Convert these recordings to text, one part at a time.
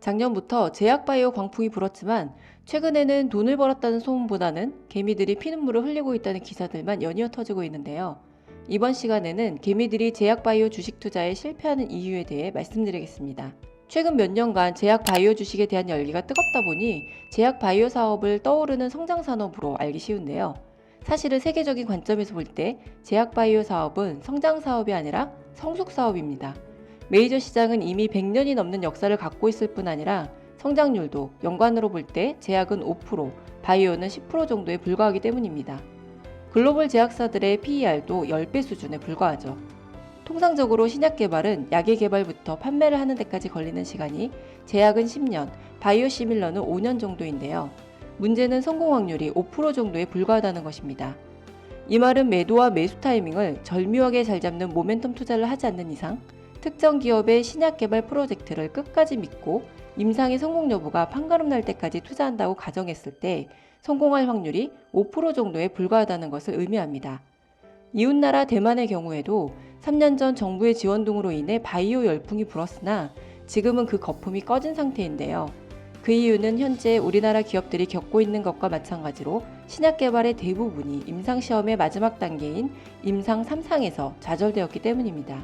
작년부터 제약바이오 광풍이 불었지만 최근에는 돈을 벌었다는 소문보다는 개미들이 피눈물을 흘리고 있다는 기사들만 연이어 터지고 있는데요. 이번 시간에는 개미들이 제약바이오 주식 투자에 실패하는 이유에 대해 말씀드리겠습니다. 최근 몇 년간 제약바이오 주식에 대한 열기가 뜨겁다 보니 제약바이오 사업을 떠오르는 성장산업으로 알기 쉬운데요. 사실은 세계적인 관점에서 볼 때 제약바이오 사업은 성장사업이 아니라 성숙사업입니다. 메이저 시장은 이미 100년이 넘는 역사를 갖고 있을 뿐 아니라 성장률도 연관으로 볼 때 제약은 5%, 바이오는 10% 정도에 불과하기 때문입니다. 글로벌 제약사들의 PER도 10배 수준에 불과하죠. 통상적으로 신약 개발은 약의 개발부터 판매를 하는 데까지 걸리는 시간이 제약은 10년, 바이오 시밀러는 5년 정도인데요. 문제는 성공 확률이 5% 정도에 불과하다는 것입니다. 이 말은 매도와 매수 타이밍을 절묘하게 잘 잡는 모멘텀 투자를 하지 않는 이상 특정 기업의 신약 개발 프로젝트를 끝까지 믿고 임상의 성공 여부가 판가름 날 때까지 투자한다고 가정했을 때 성공할 확률이 5% 정도에 불과하다는 것을 의미합니다. 이웃나라 대만의 경우에도 3년 전 정부의 지원 등으로 인해 바이오 열풍이 불었으나 지금은 그 거품이 꺼진 상태인데요. 그 이유는 현재 우리나라 기업들이 겪고 있는 것과 마찬가지로 신약 개발의 대부분이 임상시험의 마지막 단계인 임상 3상에서 좌절되었기 때문입니다.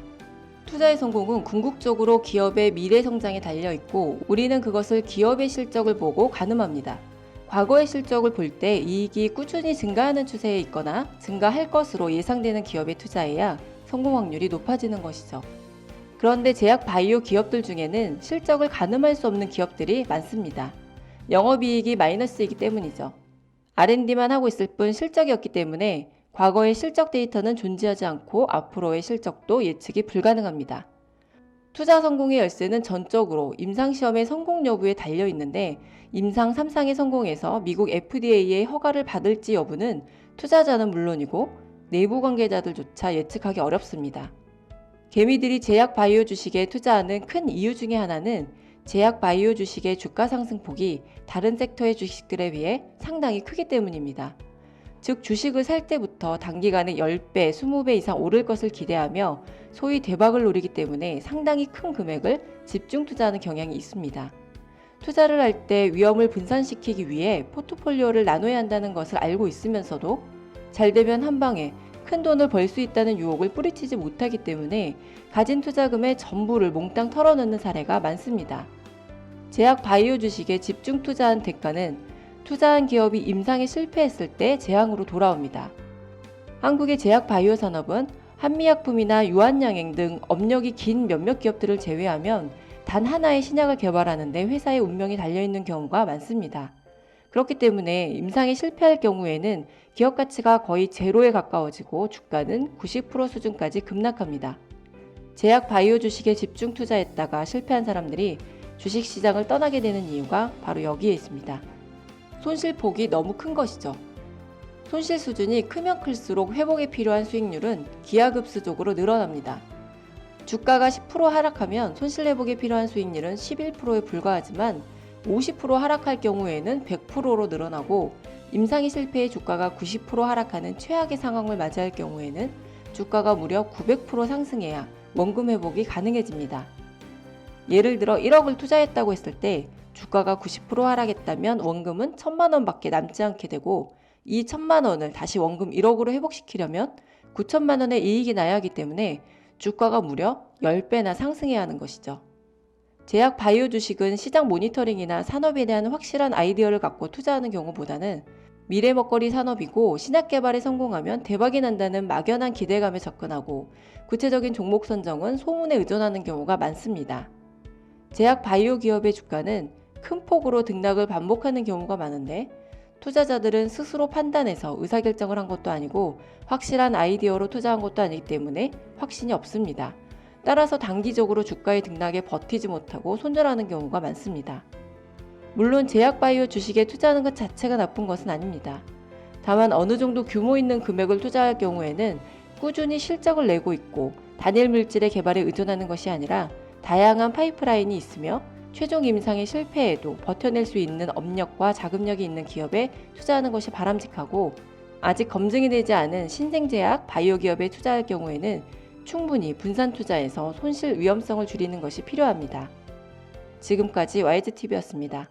투자의 성공은 궁극적으로 기업의 미래 성장에 달려 있고 우리는 그것을 기업의 실적을 보고 가늠합니다. 과거의 실적을 볼 때 이익이 꾸준히 증가하는 추세에 있거나 증가할 것으로 예상되는 기업에 투자해야 성공 확률이 높아지는 것이죠. 그런데 제약 바이오 기업들 중에는 실적을 가늠할 수 없는 기업들이 많습니다. 영업이익이 마이너스이기 때문이죠. R&D만 하고 있을 뿐 실적이 없기 때문에 과거의 실적 데이터는 존재하지 않고 앞으로의 실적도 예측이 불가능합니다. 투자 성공의 열쇠는 전적으로 임상시험의 성공 여부에 달려 있는데 임상 3상의 성공에서 미국 FDA의 허가를 받을지 여부는 투자자는 물론이고 내부 관계자들조차 예측하기 어렵습니다. 개미들이 제약 바이오 주식에 투자하는 큰 이유 중에 하나는 제약 바이오 주식의 주가 상승폭이 다른 섹터의 주식들에 비해 상당히 크기 때문입니다. 즉 주식을 살 때부터 단기간에 10배, 20배 이상 오를 것을 기대하며 소위 대박을 노리기 때문에 상당히 큰 금액을 집중 투자하는 경향이 있습니다. 투자를 할 때 위험을 분산시키기 위해 포트폴리오를 나눠야 한다는 것을 알고 있으면서도 잘 되면 한 방에 큰 돈을 벌 수 있다는 유혹을 뿌리치지 못하기 때문에 가진 투자금의 전부를 몽땅 털어넣는 사례가 많습니다. 제약 바이오 주식에 집중 투자한 대가는 투자한 기업이 임상에 실패했을 때 재앙으로 돌아옵니다. 한국의 제약 바이오 산업은 한미약품이나 유한양행 등 업력이 긴 몇몇 기업들을 제외하면 단 하나의 신약을 개발하는데 회사의 운명이 달려있는 경우가 많습니다. 그렇기 때문에 임상에 실패할 경우에는 기업 가치가 거의 제로에 가까워지고 주가는 90% 수준까지 급락합니다. 제약 바이오 주식에 집중 투자했다가 실패한 사람들이 주식 시장을 떠나게 되는 이유가 바로 여기에 있습니다. 손실폭이 너무 큰 것이죠. 손실 수준이 크면 클수록 회복에 필요한 수익률은 기하급수적으로 늘어납니다. 주가가 10% 하락하면 손실 회복에 필요한 수익률은 11%에 불과하지만 50% 하락할 경우에는 100%로 늘어나고 임상이 실패해 주가가 90% 하락하는 최악의 상황을 맞이할 경우에는 주가가 무려 900% 상승해야 원금 회복이 가능해집니다. 예를 들어 1억을 투자했다고 했을 때 주가가 90% 하락했다면 원금은 1000만 원밖에 남지 않게 되고 이 1000만 원을 다시 원금 1억으로 회복시키려면 9천만 원의 이익이 나야 하기 때문에 주가가 무려 10배나 상승해야 하는 것이죠. 제약 바이오 주식은 시장 모니터링이나 산업에 대한 확실한 아이디어를 갖고 투자하는 경우보다는 미래 먹거리 산업이고 신약 개발에 성공하면 대박이 난다는 막연한 기대감에 접근하고 구체적인 종목 선정은 소문에 의존하는 경우가 많습니다. 제약 바이오 기업의 주가는 큰 폭으로 등락을 반복하는 경우가 많은데 투자자들은 스스로 판단해서 의사결정을 한 것도 아니고 확실한 아이디어로 투자한 것도 아니기 때문에 확신이 없습니다. 따라서 단기적으로 주가의 등락에 버티지 못하고 손절하는 경우가 많습니다. 물론 제약바이오 주식에 투자하는 것 자체가 나쁜 것은 아닙니다. 다만 어느 정도 규모 있는 금액을 투자할 경우에는 꾸준히 실적을 내고 있고 단일 물질의 개발에 의존하는 것이 아니라 다양한 파이프라인이 있으며 최종 임상의 실패에도 버텨낼 수 있는 업력과 자금력이 있는 기업에 투자하는 것이 바람직하고 아직 검증이 되지 않은 신생제약 바이오 기업에 투자할 경우에는 충분히 분산 투자해서 손실 위험성을 줄이는 것이 필요합니다. 지금까지 YGTV였습니다.